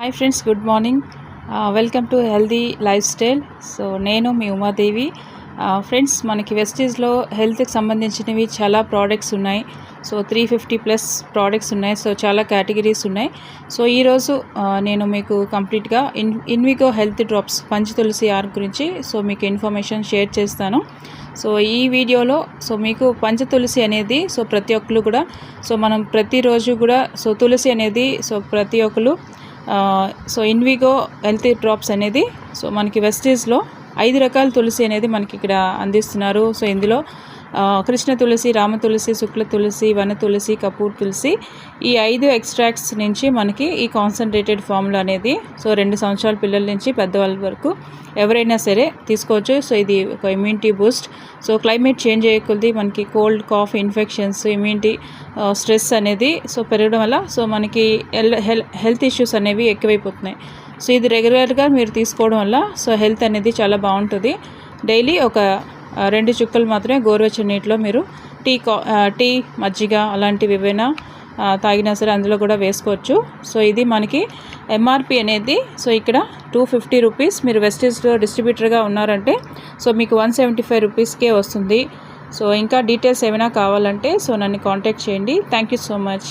Hi friends good morning welcome to healthy lifestyle so నేను మీ Umadevi. Uh, friends మనకి వెస్టీజ్లో హెల్త్కి సంబంధించినవి చాలా ప్రోడక్ట్స్ ఉన్నాయి. So three fifty plus products ఉన్నాయి. సో చాలా కేటగిరీస్ ఉన్నాయి. సో ఈరోజు uh, నేను మీకు కంప్లీట్గా in Invigo health drops Pancha Tulasi are గురించి సో మీకు ఇన్ఫర్మేషన్ షేర్ చేస్తాను. సో ఈ వీడియోలో సో మీకు పంచ తులసి అనేది సో ప్రతి ఒక్కరు కూడా సో మనం ప్రతిరోజు కూడా సో తులసి అనేది సో ప్రతి ఒక్కరు సో ఇన్విగో హెల్తీ డ్రాప్స్ అనేది సో మనకి వెస్టీస్లో ఐదు రకాల తులసి అనేది మనకి ఇక్కడ అందిస్తున్నారు. సో ఇందులో కృష్ణ తులసి రామ తులసి శుక్ల తులసి వన తులసి కపూర్ తులసి ఈ ఐదు ఎక్స్ట్రాక్ట్స్ నుంచి మనకి ఈ కాన్సన్ట్రేటెడ్ ఫామ్లో అనేది సో రెండు సంవత్సరాల పిల్లల నుంచి పెద్దవాళ్ళ వరకు ఎవరైనా సరే తీసుకోవచ్చు. సో ఇది ఒక immunity boost so climate change అయ్యే మనకి cold cough infections immunity stress అనేది సో పెరగడం వల్ల సో మనకి హెల్త్ ఇష్యూస్ అనేవి ఎక్కువైపోతున్నాయి. సో ఇది రెగ్యులర్గా మీరు తీసుకోవడం వల్ల సో హెల్త్ అనేది చాలా బాగుంటుంది. డైలీ ఒక రెండు చుక్కలు మాత్రమే గోరువెచ్చని నీటిలో మీరు టీ కా టీ మజ్జిగ అలాంటివి ఏవైనా తాగినా సరే అందులో కూడా వేసుకోవచ్చు. సో ఇది మనకి ఎంఆర్పి అనేది సో ఇక్కడ టూ ఫిఫ్టీ రూపీస్ మీరు వెస్టేజ్లో డిస్ట్రిబ్యూటర్గా ఉన్నారంటే సో మీకు వన్ సెవెంటీ ఫైవ్ రూపీస్కే వస్తుంది. సో ఇంకా డీటెయిల్స్ ఏమైనా కావాలంటే సో నన్ను కాంటాక్ట్ చేయండి. Thank you so much.